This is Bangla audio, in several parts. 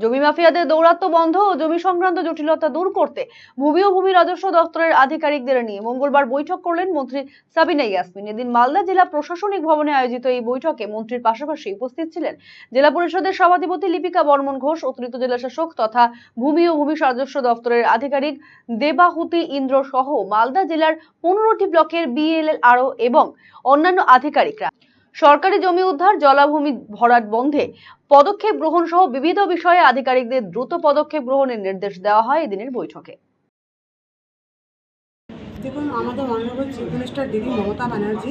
জমি মাফিয়াদের দৌরাত্ম্য বন্ধ ও জমি সংক্রান্ত জটিলতা দূর করতে ভূমি ও ভূমি রাজস্ব দপ্তরের আধিকারিকদের নিয়ে মঙ্গলবার বৈঠক করলেন মন্ত্রী সাবিনা ইয়াসমিন। এদিন মালদা জেলা প্রশাসনিক ভবনে আয়োজিত এই বৈঠকে মন্ত্রীর পাশাপাশি উপস্থিত ছিলেন জেলা পরিষদের সভাধিপতি লিপিকা বর্মন ঘোষ, অতিরিক্ত জেলা শাসক তথা ভূমি ও ভূমি রাজস্ব দপ্তরের আধিকারিক দেবাহুতি ইন্দ্র সহ মালদা জেলার পনেরোটি ব্লকের বিএলএল বিএলআরও এবং অন্যান্য আধিকারিকরা। সরকারি জমি উদ্ধার, জলাভূমি ভরাট বন্ধে পদক্ষেপ গ্রহণ সহ বিবিধ বিষয়ে আধিকারিকদের দ্রুত পদক্ষেপ গ্রহণের নির্দেশ দেওয়া হয় এদিনের বৈঠকে। দেখুন, আমাদের মাননীয় চিফ মিনিস্টার দিদি মমতা ব্যানার্জি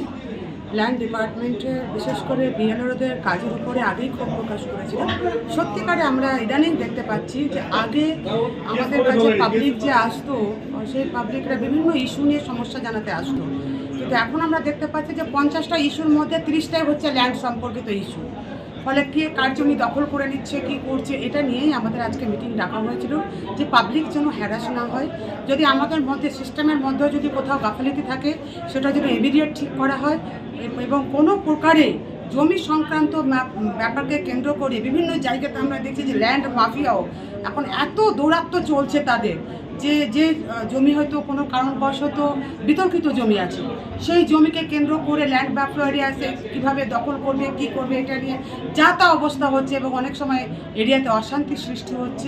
ল্যান্ড ডিপার্টমেন্টে বিশেষ করে বিএনওদের কাজের উপরে আগেই ক্ষোভ প্রকাশ করেছিলাম। সত্যিকারে আমরা ইদানিং দেখতে পাচ্ছি যে আগে আমাদের কাছে পাবলিক যে আসতো, সেই পাবলিকরা বিভিন্ন ইস্যু নিয়ে সমস্যা জানাতে আসতো। কিন্তু এখন আমরা দেখতে পাচ্ছি যে পঞ্চাশটা ইস্যুর মধ্যে তিরিশটাই হচ্ছে ল্যান্ড সম্পর্কিত ইস্যু ফলে কে কার জমি দখল করে নিচ্ছে, কি করছে, এটা নিয়েই আমাদের আজকে মিটিং ডাকা হয়েছিল যে পাবলিক যেন হ্যারাস না হয়। যদি আমাদের মধ্যে সিস্টেমের মধ্যেও যদি কোথাও গাফিলতি থাকে, সেটা যেন ইমিডিয়েট ঠিক করা হয়। এবং কোনো প্রকারে জমি সংক্রান্ত ব্যাপারকে কেন্দ্র করে বিভিন্ন জায়গাতে আমরা দেখছি যে ল্যান্ড মাফিয়াও এখন এত দৌরাত্ম চলছে তাদের। যে যে জমি হয়তো কোনো কারণবশত বিতর্কিত জমি আছে, সেই জমিকে কেন্দ্র করে ল্যান্ড ব্যাপার এরিয়াসে কীভাবে দখল করবে, কি করবে এটা নিয়ে যা তা অবস্থা হচ্ছে এবং অনেক সময় এরিয়াতে অশান্তি সৃষ্টি হচ্ছে।